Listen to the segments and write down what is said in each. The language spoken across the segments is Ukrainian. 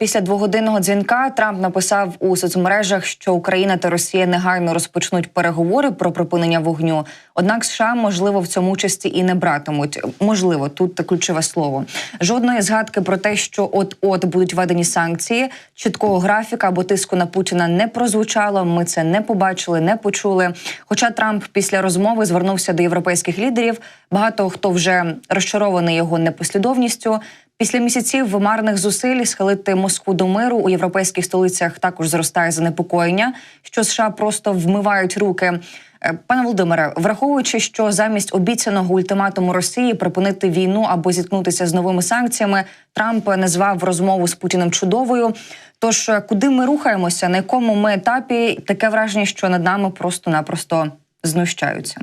Після двогодинного дзвінка Трамп написав у соцмережах, що Україна та Росія негайно розпочнуть переговори про припинення вогню. Однак США можливо в цьому участі і не братимуть. Можливо, тут ключове слово. Жодної згадки про те, що от от будуть введені санкції, чіткого графіка або тиску на Путіна не прозвучало. Ми це не побачили, не почули. Хоча Трамп після розмови звернувся до європейських лідерів. Багато хто вже розчарований його непослідовністю. Після місяців марних зусиль схилити Москву до миру у європейських столицях також зростає занепокоєння, що США просто вмивають руки. Е, Пане Володимире, враховуючи, що замість обіцяного ультиматуму Росії припинити війну або зіткнутися з новими санкціями, Трамп назвав розмову з Путіним чудовою. Тож е, куди ми рухаємося, на якому ми етапі таке враження, що над нами просто-напросто знущаються.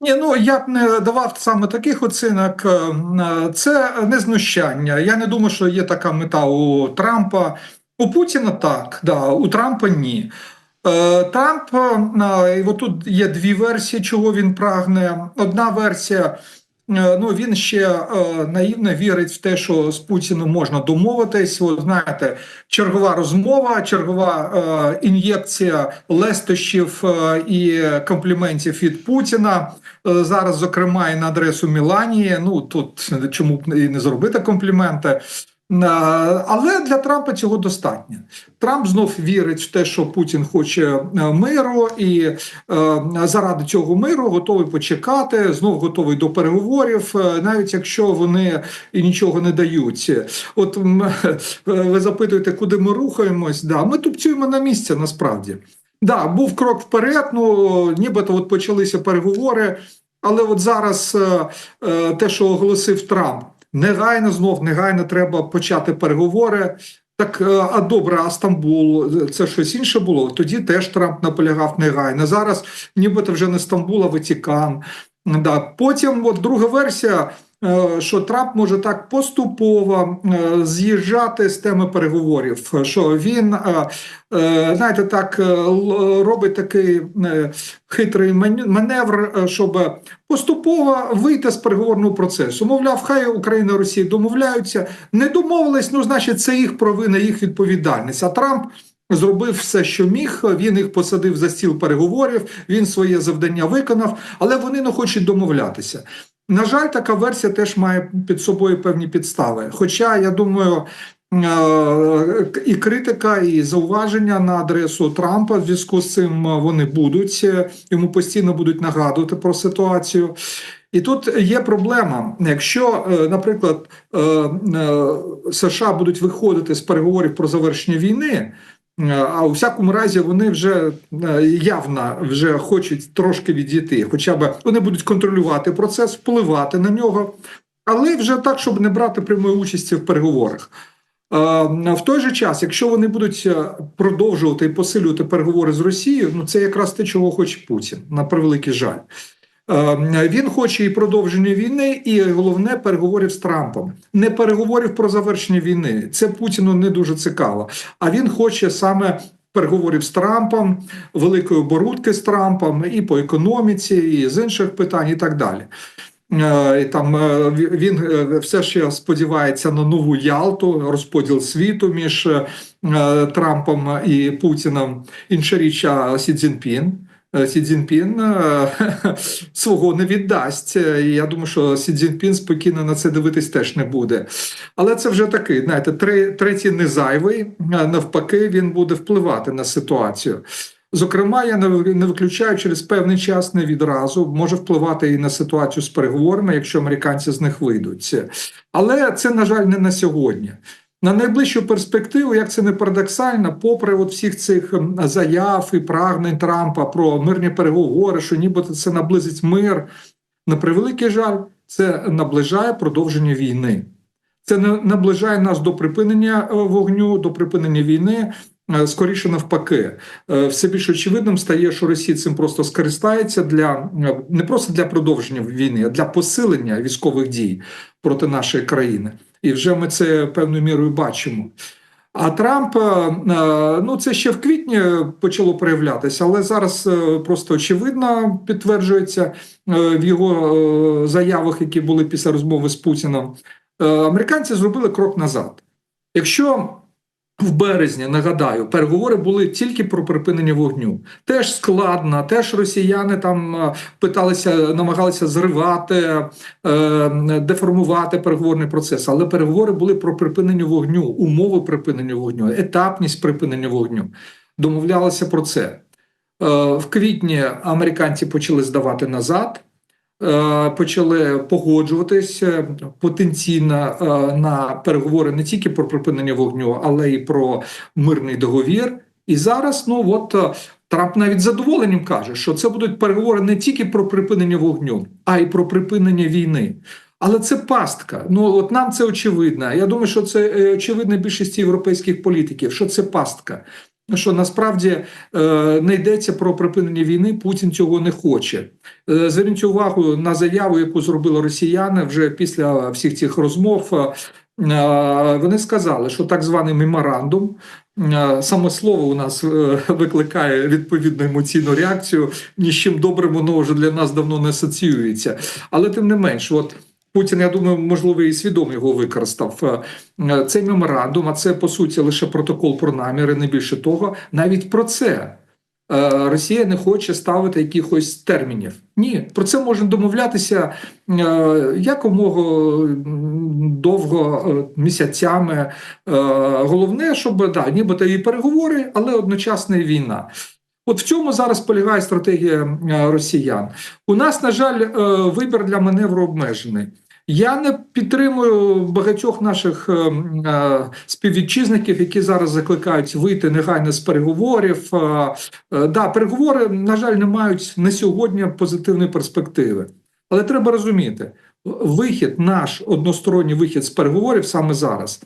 Ні, ну я б не давав саме таких оцінок. Е, Це не знущання. Я не думаю, що є така мета у Трампа. У Путіна так, да, у Трампа ні. Е, Трамп е, і тут є дві версії, чого він прагне. Одна версія. Ну, він ще наївно вірить в те, що з Путіним можна домовитись. От, знаєте, чергова розмова, чергова ін'єкція лестощів і компліментів від Путіна. Е, зараз, зокрема, і на адресу Міланії. Ну тут чому б і не зробити компліменти. Але для Трампа цього достатньо. Трамп знов вірить в те, що Путін хоче миру, і заради цього миру готовий почекати, знов готовий до переговорів, навіть якщо вони і нічого не дають. От ви запитуєте, куди ми рухаємось? Да, ми тупцюємо на місці насправді. Да, був крок вперед. Ну нібито от почалися переговори, але от зараз те, що оголосив Трамп. Негайно знов негайно треба почати переговори. Так, а добре, а Стамбул це щось інше було. Тоді теж Трамп наполягав негайно. Зараз, нібито вже не Стамбул, а Ватикан. Да. Потім, от друга версія. Що Трамп може так поступово з'їжджати з теми переговорів, що він знаєте, так робить такий хитрий маневр, щоб поступово вийти з переговорного процесу. Мовляв, хай Україна і Росія домовляються, не домовились, ну значить, це їх провина, їх відповідальність. А Трамп. Зробив все, що міг. Він їх посадив за стіл переговорів. Він своє завдання виконав, але вони не хочуть домовлятися. На жаль, така версія теж має під собою певні підстави. Хоча я думаю. І критика, і зауваження на адресу Трампа в зв'язку з цим вони будуть йому постійно будуть нагадувати про ситуацію. І тут є проблема. Якщо, наприклад, США будуть виходити з переговорів про завершення війни. А у всякому разі вони вже явно вже хочуть трошки відійти, хоча б вони будуть контролювати процес, впливати на нього, але вже так, щоб не брати прямої участі в переговорах. В той же час, якщо вони будуть продовжувати і посилювати переговори з Росією, ну це якраз те, чого хоче Путін, на превеликий жаль. Він хоче і продовження війни, і головне переговорів з Трампом. Не переговорів про завершення війни. Це Путіну не дуже цікаво. А він хоче саме переговорів з Трампом, великої оборудки з Трампом і по економіці, і з інших питань, і так далі. І Там він все ще сподівається на нову Ялту, розподіл світу між Трампом і Путіном. Інша річ Сі Цзіньпін. Сі Цзіньпін свого не віддасть. Я думаю, що Сі Цзіньпін спокійно на це дивитись теж не буде. Але це вже такий, знаєте, третій не зайвий, навпаки, він буде впливати на ситуацію. Зокрема, я не виключаю через певний час не відразу може впливати і на ситуацію з переговорами, якщо американці з них вийдуть. Але це, на жаль, не на сьогодні. На найближчу перспективу, як це не парадоксально, попри от всіх цих заяв і прагнень Трампа про мирні переговори, що нібито це наблизить мир, на превеликий жаль, це наближає продовження війни. Це не наближає нас до припинення вогню, до припинення війни. Скоріше навпаки, все більш очевидним стає, що Росія цим просто скористається для не просто для продовження війни, а для посилення військових дій проти нашої країни. І вже ми це певною мірою бачимо. А Трамп, ну це ще в квітні почало проявлятися, але зараз просто очевидно підтверджується в його заявах, які були після розмови з Путіном. Американці зробили крок назад. Якщо в березні нагадаю, переговори були тільки про припинення вогню. Теж складно, теж росіяни там е, питалися, намагалися зривати, е, деформувати переговорний процес. Але переговори були про припинення вогню, умови припинення вогню, етапність припинення вогню. Домовлялися про це. Е, В квітні американці почали здавати назад. Е, Почали погоджуватися потенційно е, на переговори не тільки про припинення вогню, але й про мирний договір. І зараз, ну от е, Трамп навіть задоволенням каже, що це будуть переговори не тільки про припинення вогню, а й про припинення війни. Але це пастка. Ну от нам це очевидно. Я думаю, що це очевидно більшості європейських політиків, що це пастка. Що насправді е, не йдеться про припинення війни, Путін цього не хоче. Е, Зверніть увагу на заяву, яку зробили росіяни вже після всіх цих розмов. Е, Вони сказали, що так званий меморандум, саме слово у нас викликає відповідну емоційну реакцію. Ні з чим добрим воно вже для нас давно не асоціюється. Але тим не менш, от Путін, я думаю, можливо, і свідомо його використав. Е, Цей меморандум, а це по суті лише протокол про наміри, не більше того, навіть про це. е, Росія не хоче ставити якихось термінів. Ні, про це можна домовлятися е, якомога довго е, місяцями. Е, Головне, щоб да, нібито і переговори, але одночасно і війна. От в цьому зараз полягає стратегія е, росіян. У нас, на жаль, е, вибір для маневру обмежений. Я не підтримую багатьох наших е, е, співвітчизників, які зараз закликають вийти негайно з переговорів. Е, е, да, переговори, на жаль, не мають на сьогодні позитивної перспективи. Але треба розуміти, вихід, наш односторонній вихід з переговорів саме зараз.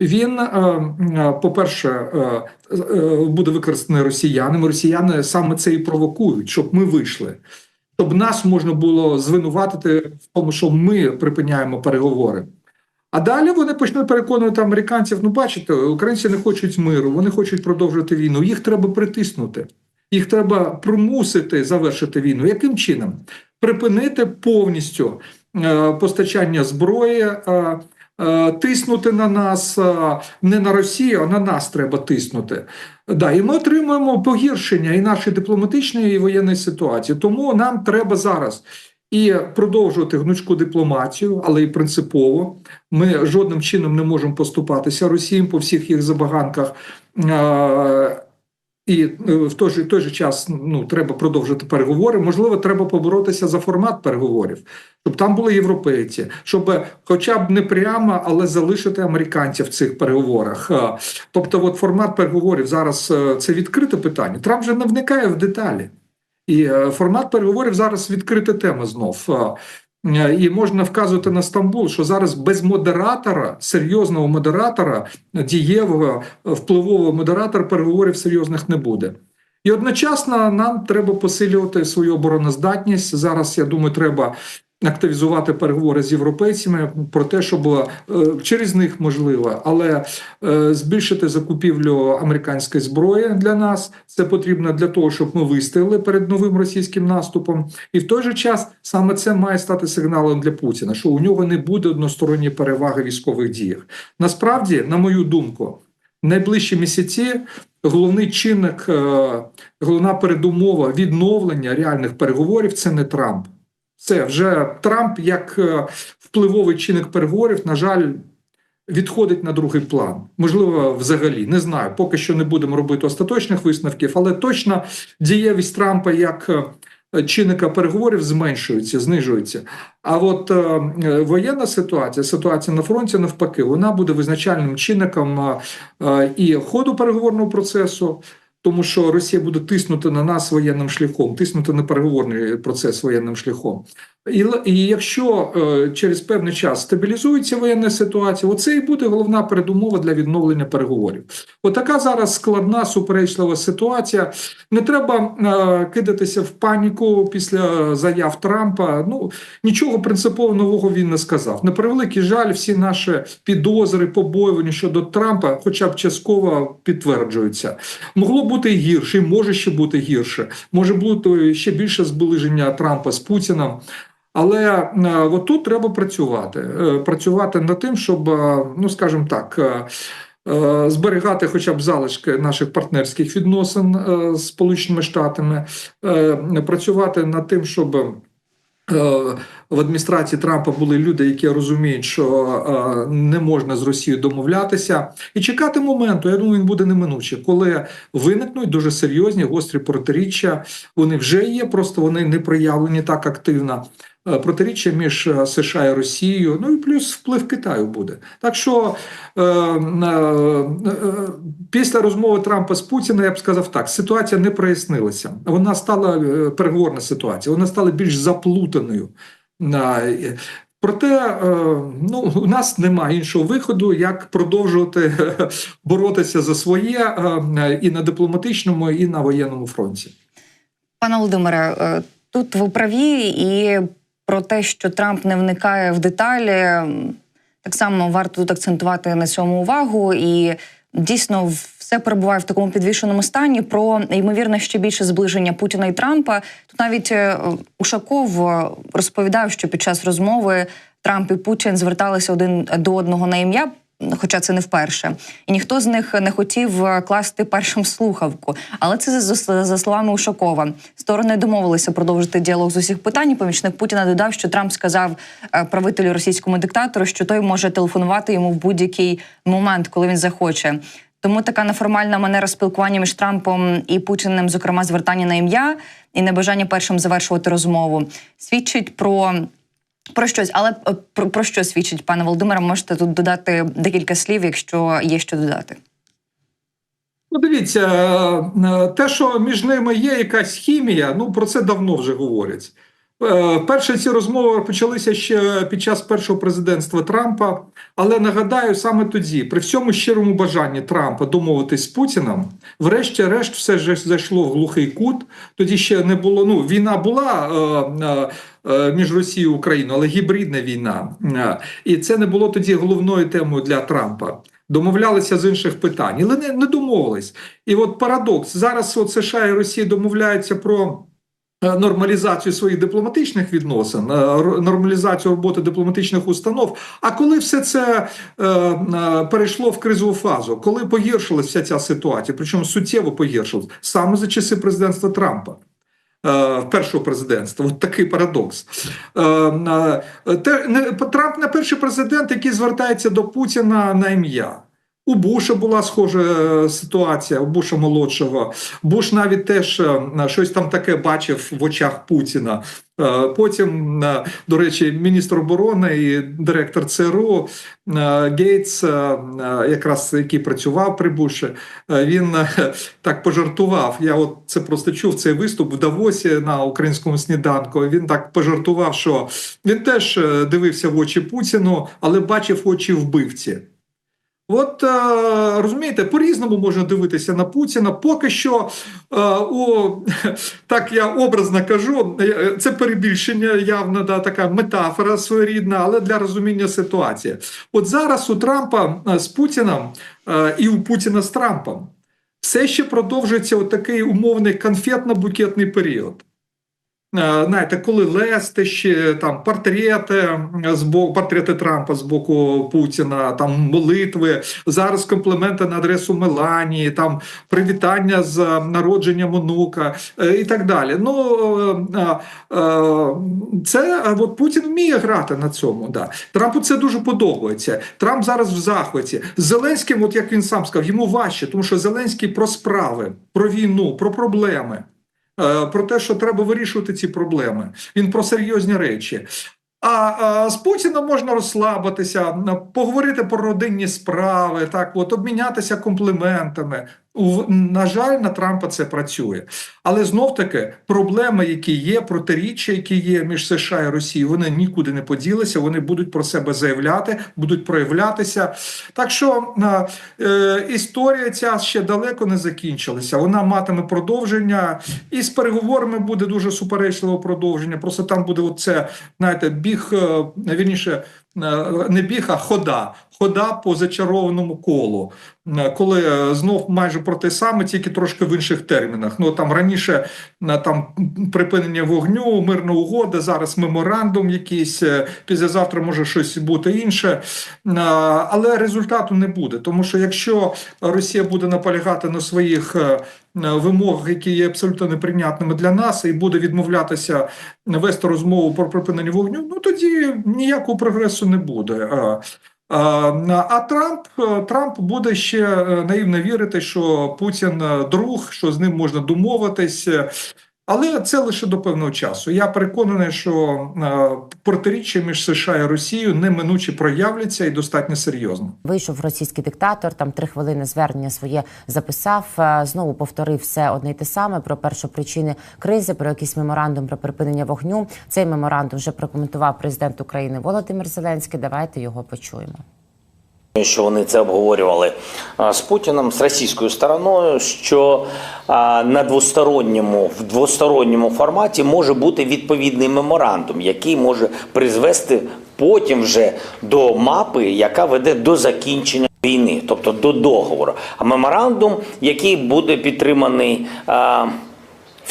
Він, е, е, по-перше, е, буде використаний росіянами. Росіяни саме це і провокують, щоб ми вийшли, щоб нас можна було звинуватити в тому, що ми припиняємо переговори. А далі вони почнуть переконувати американців: ну, бачите, українці не хочуть миру, вони хочуть продовжувати війну. Їх треба притиснути, їх треба примусити завершити війну. Яким чином? Припинити повністю е, постачання зброї. е, Тиснути на нас е, не на Росію, а на нас треба тиснути. Да, і ми отримуємо погіршення і нашої дипломатичної і воєнної ситуації. Тому нам треба зараз і продовжувати гнучку дипломатію, але і принципово. Ми жодним чином не можемо поступатися Росії по всіх їх забаганках. І е, в той же, той же час ну, треба продовжити переговори. Можливо, треба поборотися за формат переговорів, щоб там були європейці, щоб хоча б не прямо, але залишити американців в цих переговорах. Е, Тобто, от формат переговорів зараз е, це відкрите питання. Трамп вже не вникає в деталі. І формат переговорів зараз відкрита тема знов. Е, І можна вказувати на Стамбул, що зараз без модератора, серйозного модератора, дієвого впливового модератора переговорів серйозних не буде. І одночасно нам треба посилювати свою обороноздатність. Зараз я думаю, треба активізувати переговори з європейцями про те, щоб е, через них можливо, але е, збільшити закупівлю американської зброї для нас. Це потрібно для того, щоб ми вистояли перед новим російським наступом. І в той же час саме це має стати сигналом для Путіна, що у нього не буде односторонньої переваги військових діях. Насправді, на мою думку, найближчі місяці головний чинник, е, головна передумова відновлення реальних переговорів це не Трамп. Це вже Трамп як е, впливовий чинник переговорів, на жаль, відходить на другий план. Можливо, взагалі не знаю. Поки що не будемо робити остаточних висновків, але точно дієвість Трампа як е, чинника переговорів зменшується, знижується. А от е, воєнна ситуація, ситуація на фронті, навпаки, вона буде визначальним чинником і ходу переговорного процесу. Тому що Росія буде тиснути на нас воєнним шляхом, тиснути на переговорний процес воєнним шляхом. І, і якщо е, через певний час стабілізується воєнна ситуація, оце і буде головна передумова для відновлення переговорів. Отака зараз складна суперечлива ситуація. Не треба е, кидатися в паніку після заяв Трампа. Ну нічого принципово нового він не сказав. На превеликий жаль, всі наші підозри, побоювання щодо Трампа, хоча б частково підтверджуються. Могло бути гірше, може ще бути гірше. Може бути ще більше зближення Трампа з Путіним. Але отут треба працювати. Е, Працювати над тим, щоб, е, ну скажімо так, е, е, зберігати хоча б залишки наших партнерських відносин е, з Сполученими Штатами, е, працювати над тим, щоб. В адміністрації Трампа були люди, які розуміють, що е, не можна з Росією домовлятися, і чекати моменту. Я думаю, він буде неминуче, коли виникнуть дуже серйозні гострі протиріччя. Вони вже є, просто вони не проявлені так активно. Е, Протиріччя між е, США і Росією, ну і плюс вплив Китаю буде. Так що е, е, після розмови Трампа з Путіна я б сказав так: ситуація не прояснилася. Вона стала переговорна ситуація, вона стала більш заплутаною. Проте е, ну, у нас немає іншого виходу, як продовжувати боротися за своє е, і на дипломатичному, і на воєнному фронті. Пане Володимире, е, тут ви праві, і про те, що Трамп не вникає в деталі, так само варто тут акцентувати на цьому увагу. І дійсно все перебуває в такому підвішеному стані. Про ймовірне ще більше зближення Путіна і Трампа. Тут навіть е, Ушаков е, розповідав, що під час розмови Трамп і Путін зверталися один до одного на ім'я. Хоча це не вперше, і ніхто з них не хотів е, класти першим слухавку. Але це за, словами Ушакова. Сторони домовилися продовжити діалог з усіх питань. Помічник Путіна додав, що Трамп сказав правителю російському диктатору, що той може телефонувати йому в будь-який момент, коли він захоче. Тому така неформальна манера спілкування між Трампом і Путіним, зокрема, звертання на ім'я і небажання першим завершувати розмову, свідчить про. Про щось, але е, про, про що свідчить пане Володимире? Можете тут додати декілька слів, якщо є що додати. Ну, дивіться, е, те, що між ними є якась хімія, ну про це давно вже говорять. Е, Перші ці розмови почалися ще під час першого президентства Трампа. Але нагадаю, саме тоді, при всьому щирому бажанні Трампа домовитись з Путіним, врешті-решт, все ж зайшло в глухий кут. Тоді ще не було. Ну, війна була е, е, е, між Росією і Україною, але гібридна війна. І це не було тоді головною темою для Трампа. Домовлялися з інших питань, але не, не домовились. І от парадокс зараз от США і Росія домовляються про. Е, Нормалізацію своїх дипломатичних відносин, е, нормалізацію роботи дипломатичних установ. А коли все це е, перейшло в кризову фазу, коли погіршилася вся ця ситуація, причому суттєво погіршилась, саме за часи президентства Трампа. Першого президентства, от такий парадокс. Трамп не перший президент, який звертається до Путіна на ім'я. У Буша була схожа е, ситуація, у Буша молодшого. Буш навіть теж е, щось там таке бачив в очах Путіна. Е, Потім, до речі, міністр оборони і директор ЦРУ Гейтс, якраз який працював при Буші, він так пожартував. Я от це просто чув цей виступ в Давосі на українському сніданку. Він так пожартував, що він теж дивився в очі Путіну, але бачив очі вбивці. От е, розумієте, по-різному можна дивитися на Путіна. Поки що, е, у, так я образно кажу, е, це перебільшення, явно да, така метафора своєрідна, але для розуміння ситуації. От зараз у Трампа е, з Путіном е, і у Путіна з Трампом все ще продовжується такий умовний конфетно-букетний період. Е, Знаєте, коли лестищі, там портрети з боку портрети Трампа з боку Путіна, там молитви, зараз компліменти на адресу Меланії, там привітання з е, народженням онука е, і так далі. Ну е, е, це е, от Путін вміє грати на цьому. Да. Трампу це дуже подобається. Трамп зараз в захваті. Зеленським, от як він сам сказав, йому важче, тому що Зеленський про справи, про війну, про проблеми. Е, про те, що треба вирішувати ці проблеми. Він про серйозні речі. А, а з Путіном можна розслабитися, поговорити про родинні справи, так от обмінятися компліментами. На жаль, на Трампа це працює. Але знов таки проблеми, які є, протиріччя, які є між США і Росією, вони нікуди не поділися. Вони будуть про себе заявляти, будуть проявлятися. Так що е, історія ця ще далеко не закінчилася. Вона матиме продовження, і з переговорами буде дуже суперечливе продовження. Просто там буде оце, знаєте, біг, е, вірніше, е, не біг, а хода. Хода по зачарованому колу, е, коли е, знов майже про те саме, тільки трошки в інших термінах. Ну там раніше е, там припинення вогню, мирна угода, зараз меморандум якийсь, післязавтра може щось бути інше. Але результату не буде, тому що якщо Росія буде наполягати на своїх вимогах, які є абсолютно неприйнятними для нас, і буде відмовлятися вести розмову про припинення вогню, ну тоді ніякого прогресу не буде. Е, А, Трамп е, Трамп буде ще е, наївно вірити, що Путін друг, що з ним можна домовитись. Але це лише до певного часу. Я переконаний, що е, протиріччя між США і Росією неминуче проявляться і достатньо серйозно. Вийшов російський диктатор, там три хвилини звернення своє записав. е, Знову повторив все одне й те саме про першопричини кризи, про якийсь меморандум про припинення вогню. Цей меморандум вже прокоментував президент України Володимир Зеленський. Давайте його почуємо. Що вони це обговорювали з Путіним, з російською стороною, що на двосторонньому в двосторонньому форматі може бути відповідний меморандум, який може призвести потім вже до мапи, яка веде до закінчення війни, тобто до договору. А меморандум, який буде підтриманий.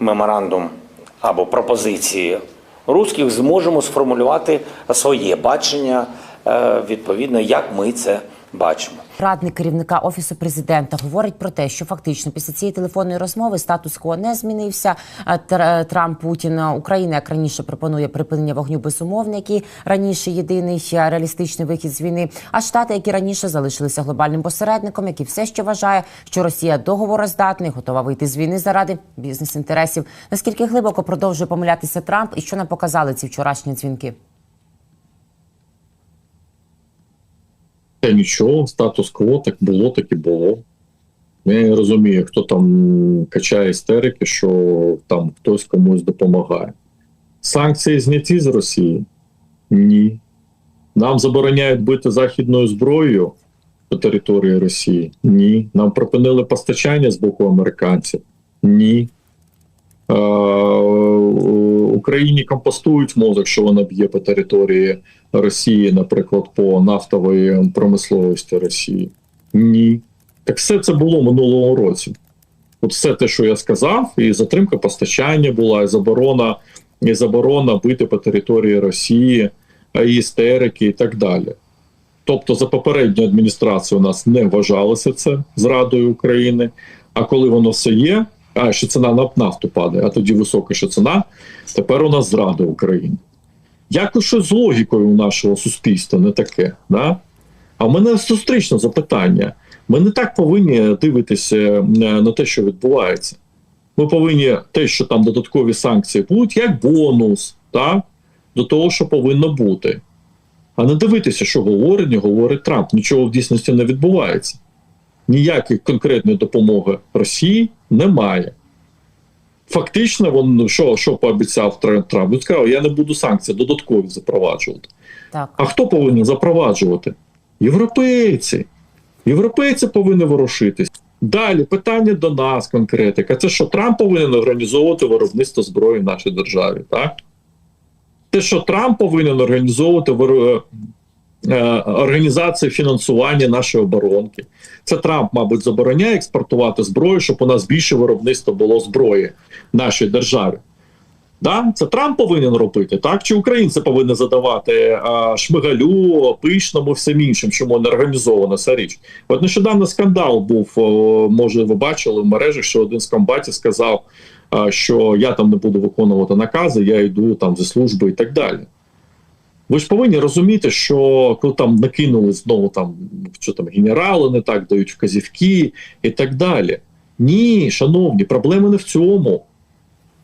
меморандум або пропозиції русських, зможемо сформулювати своє бачення е, відповідно, як ми це бачимо. Радник керівника офісу президента говорить про те, що фактично після цієї телефонної розмови статус-кво не змінився. Тр- Трамп Путін Україна, як раніше, пропонує припинення вогню безумовно, який раніше єдиний е, реалістичний вихід з війни. А штати, які раніше залишилися глобальним посередником, який все ще вважає, що Росія договороздатний, готова вийти з війни заради бізнес-інтересів. Наскільки глибоко продовжує помилятися Трамп, і що нам показали ці вчорашні дзвінки? Та нічого, статус-кво так було, так і було. Я не розумію, хто там качає істерики, що там хтось комусь допомагає. Санкції зняті з Росії? Ні. Нам забороняють бити західною зброєю по території Росії? Ні. Нам припинили постачання з боку американців? Ні. Е, Україні компостують мозок, що вона б'є по території Росії, наприклад, по нафтової промисловості Росії. Ні. Так все це було минулого році. От все те, що я сказав, і затримка постачання була, і заборона, і заборона бити по території Росії, і істерики, і так далі. Тобто, за попередню адміністрацію у нас не вважалося це зрадою України. А коли воно все є, а що ціна на нафту падає, а тоді висока що ціна, тепер у нас зрада України. Якось щось з логікою у нашого суспільства не таке. Да? А в мене зустрічне запитання. Ми не так повинні дивитися е, на те, що відбувається. Ми повинні те, що там додаткові санкції будуть, як бонус так? до того, що повинно бути. А не дивитися, що говорить, не говорить Трамп. Нічого в дійсності не відбувається. Ніякої конкретної допомоги Росії немає. Фактично, він що, що пообіцяв Трамп? Він сказав, я не буду санкції додаткові запроваджувати. Так. А хто повинен запроваджувати? Європейці. Європейці повинні ворушитись. Далі питання до нас, конкретика. Це що Трамп повинен організовувати виробництво зброї в нашій державі, так? Те, що Трамп повинен організовувати е, організацію фінансування нашої оборонки. Це Трамп, мабуть, забороняє експортувати зброю, щоб у нас більше виробництва було зброї нашій державі. Да? Це Трамп повинен робити, так? Чи українці повинні задавати а, Шмигалю, Пишному, всім іншим, чому не організована ця річ? От нещодавно скандал був, може, ви бачили в мережі, що один з комбатів сказав, а, що я там не буду виконувати накази, я йду там зі служби і так далі. Ви ж повинні розуміти, що коли там накинули знову там, що там генерали не так дають вказівки і так далі. Ні, шановні, проблема не в цьому.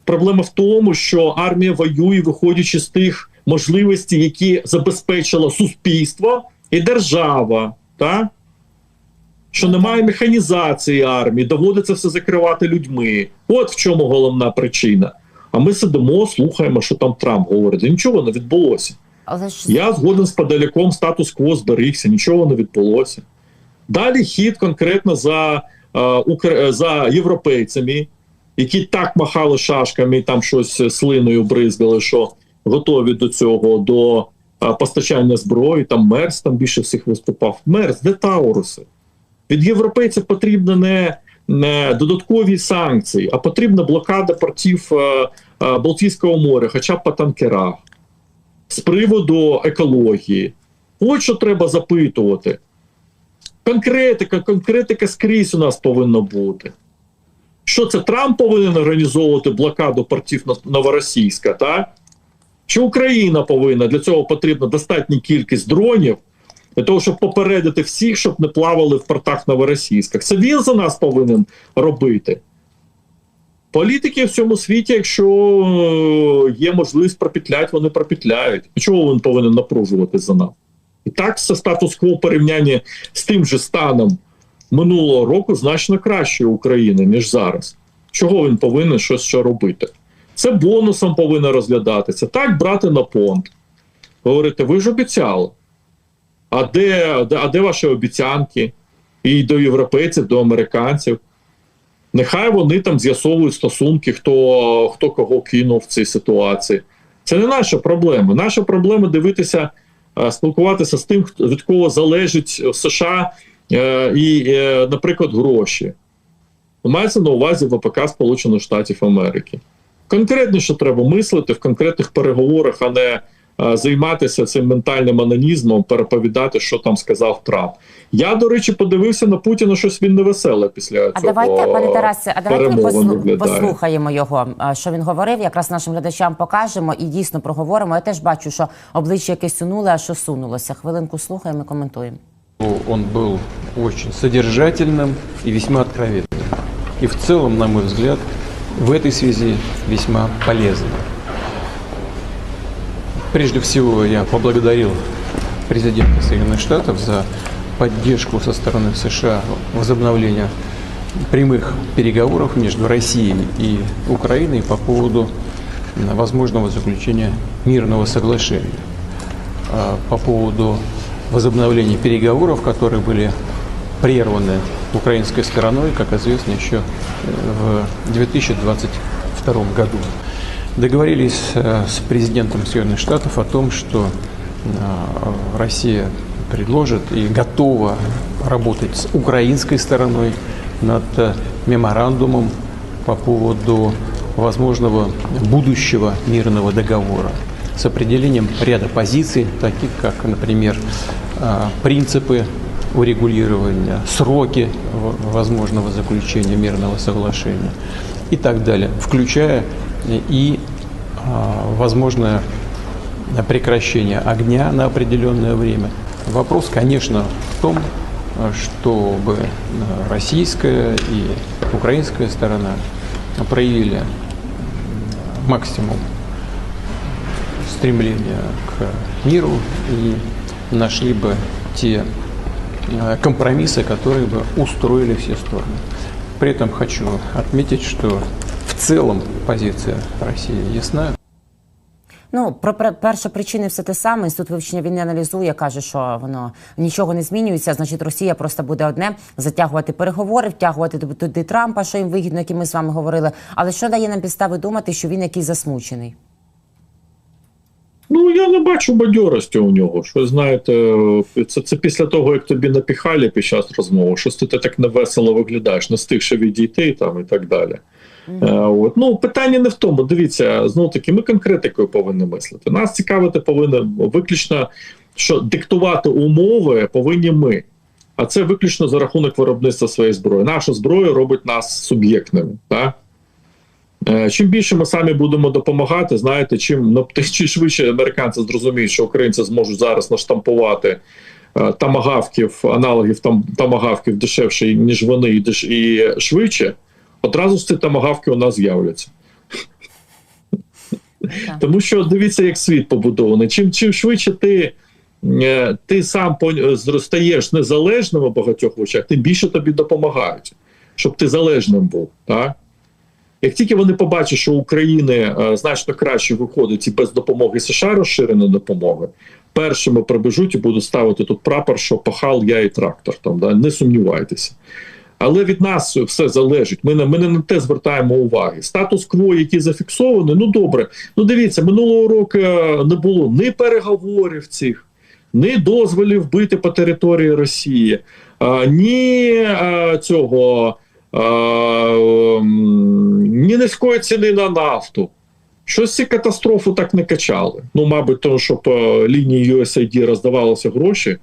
Проблема в тому, що армія воює, виходячи з тих можливостей, які забезпечило суспільство і держава. так? Що немає механізації армії, доводиться все закривати людьми. От в чому головна причина. А ми сидимо, слухаємо, що там Трамп говорить. Нічого не відбулося. Але ж Я згоден з подаляком статус-кво зберігся, нічого не відбулося. Далі хід конкретно за, е, укр- за європейцями, які так махали шашками там щось слиною бризгали, що готові до цього, до е, постачання зброї. Там Мерс там більше всіх виступав. Мерс, де Тауруси? Від європейців потрібно не, не додаткові санкції, а потрібна блокада портів е, е, Балтійського моря, хоча б по танкерах з приводу екології. От що треба запитувати. Конкретика, конкретика скрізь у нас повинна бути. Що це Трамп повинен організовувати блокаду портів Новоросійська, так? Чи Україна повинна? Для цього потрібна достатня кількість дронів для того, щоб попередити всіх, щоб не плавали в портах Новоросійська. Це він за нас повинен робити. Політики в цьому світі, якщо е, є можливість пропетлять, вони пропетляють. Чого він повинен напружувати за нас? І так, це статус-кво в порівнянні з тим же станом минулого року значно краще України, ніж зараз. Чого він повинен щось ще робити? Це бонусом повинно розглядатися. Так, брати на понт. Говорити, ви ж обіцяли. А де, а де ваші обіцянки? І до європейців, до американців. Нехай вони там з'ясовують стосунки, хто, хто кого кинув в цій ситуації. Це не наша проблема. Наша проблема дивитися, е, спілкуватися з тим, від кого залежить в США е, і, е, наприклад, гроші. Мається на увазі ВПК Сполучених Штатів Америки. Конкретніше треба мислити в конкретних переговорах, а не е, займатися цим ментальним анонізмом, переповідати, що там сказав Трамп. Я, до речі, подивився на Путіна, щось він невеселе після А цього. давайте, пане Тарасе, а давайте ми перемовин послу- виглядає. послухаємо його, а, що він говорив. Якраз нашим глядачам покажемо і дійсно проговоримо. Я теж бачу, що обличчя якесь сунули, а що сунулося. Хвилинку слухаємо і коментуємо. Он был очень содержательным и весьма откровенным. И в целом, на мой взгляд, в этой связи весьма полезным. Прежде всего, я поблагодарил президента Соединенных Штатов за поддержку со стороны США возобновления прямых переговоров между Россией и Украиной по поводу возможного заключения мирного соглашения. А, По поводу возобновления переговоров, которые были прерваны украинской стороной, как известно, еще э, в 2022 году. Договорились э, с президентом Соединенных Штатов о том, что э, Россия предложит и готова работать с украинской стороной над э, меморандумом по поводу возможного будущего мирного договора с определением ряда позиций, таких как, например, принципы урегулирования, сроки возможного заключения мирного соглашения и так далее, включая и возможное прекращение огня на определенное время. Вопрос, конечно, в том, а, чтобы а, российская и украинская сторона проявили максимум стремления к миру и нашли бы те э, компромиссы, которые бы устроили все стороны. При этом хочу отметить, что в целом позиция России ясна. Ну, про пер- перші причини все те саме. Інститут вивчення війни аналізує, каже, що воно нічого не змінюється. Значить, Росія просто буде одне затягувати переговори, втягувати туди- Трампа, що їм вигідно, як ми з вами говорили. Але що дає нам підстави думати, що він якийсь засмучений? Ну, я не бачу бадьорості у нього. Що знаєте, це, це після того, як тобі напіхали під час розмови, щось ти так невесело виглядаєш, не встиг ще відійти там і так далі. Е, от. Ну, питання не в тому. Дивіться, знову таки, ми конкретикою повинні мислити. Нас цікавити повинно виключно, що диктувати умови повинні ми. А це виключно за рахунок виробництва своєї зброї. Наша зброя робить нас суб'єктними. Так? Е, Чим більше ми самі будемо допомагати, знаєте, чим ну, чим швидше американці зрозуміють, що українці зможуть зараз наштампувати е, тамагавків, аналогів там тамагавків дешевше, ніж вони, і швидше, одразу ж ці тамагавки у нас з'являться. Тому що дивіться, як світ побудований. Чим, чим швидше ти е, ти сам зростаєш незалежним у багатьох очах, тим більше тобі допомагають, щоб ти залежним був. Так? Як тільки вони побачать, що України е, значно краще виходить і без допомоги США розширена допомога, першими прибіжуть і будуть ставити тут прапор, що пахал я і трактор. Там, да? Не сумнівайтеся. Але від нас все залежить. Ми, на- ми не на те звертаємо уваги. Статус-кво, який зафіксований, ну добре. Ну дивіться, минулого року не було ні переговорів цих, ні дозволів бити по території Росії, а, ні а, цього. а, Ні низької ціни на нафту. Щось ці катастрофу так не качали. Ну, мабуть, тому що по лінії USAID роздавалися гроші,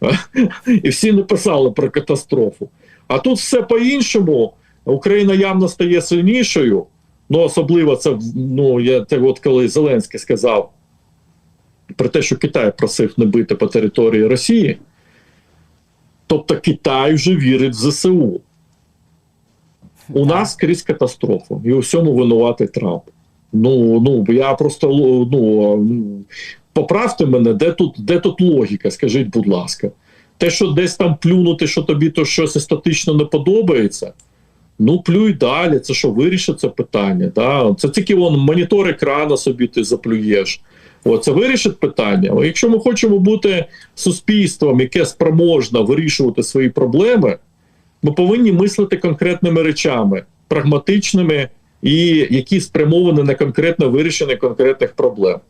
і всі не писали про катастрофу. А тут все по-іншому. Україна явно стає сильнішою. Ну, особливо це ну, я те, от коли Зеленський сказав про те, що Китай просив не бити по території Росії. Тобто Китай вже вірить в ЗСУ. У нас крізь катастрофу, і у всьому винуватий Трамп. Ну, ну я просто ну, ну, поправте мене, де тут, де тут логіка? Скажіть, будь ласка. Те, що десь там плюнути, що тобі то щось естетично не подобається. Ну, плюй далі. Це що вирішить це питання? Да? Це тільки вон монітор екрана собі ти заплюєш. О, це вирішить питання. Якщо ми хочемо бути суспільством, яке спроможне вирішувати свої проблеми, ми повинні мислити конкретними речами, прагматичними і які спрямовані на конкретне вирішення конкретних проблем.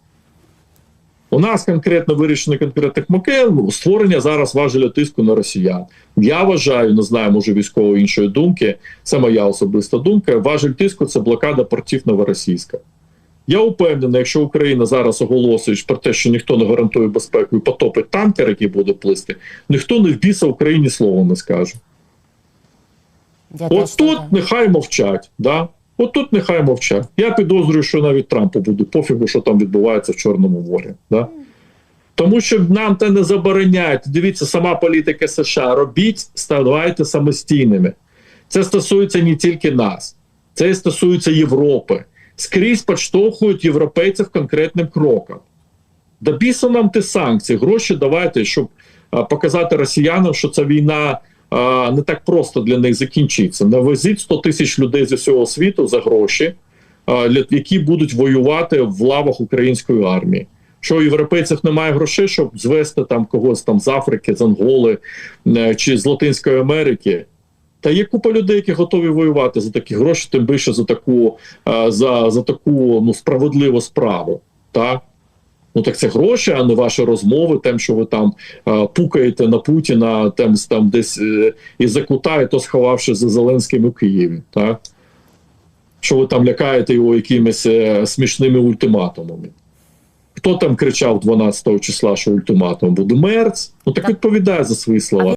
У нас конкретно вирішення конкретних макел створення зараз важеля тиску на росіян. Я вважаю, не знаю, може військової іншої думки. Це моя особиста думка. Важель тиску це блокада портів новоросійська. Я упевнений, якщо Україна зараз оголосить про те, що ніхто не гарантує безпеку і потопить танкер, який буде плисти, ніхто не в біса Україні слово не скаже. Я От тут нехай мовчать. Да? От тут нехай мовчать. Я підозрюю, що навіть Трампу буде пофігу, що там відбувається в Чорному морі. Да? Тому що нам те не забороняють. Дивіться, сама політика США. Робіть, ставайте самостійними. Це стосується не тільки нас, це і стосується Європи. Скрізь підштовхують європейців конкретним кроком. Да нам ті санкції, гроші давайте, щоб показати росіянам, що ця війна не так просто для них закінчиться. Навезіть 100 тисяч людей з усього світу за гроші, які будуть воювати в лавах української армії. Що у європейців немає грошей, щоб звести там когось там з Африки, з Анголи е, чи з Латинської Америки. Та є купа людей, які готові воювати за такі гроші, тим більше за таку, е, за, за таку ну, справедливу справу. Так? Ну так це гроші, а не ваші розмови, тим, що ви там е, пукаєте на Путіна, тем там десь е, і закутає, то сховавши за Зеленським у Києві. Так? Що ви там лякаєте його якимись е, смішними ультиматумами. Хто там кричав 12 числа, що ультиматум буде? Мерц? Ну так відповідає за свої слова.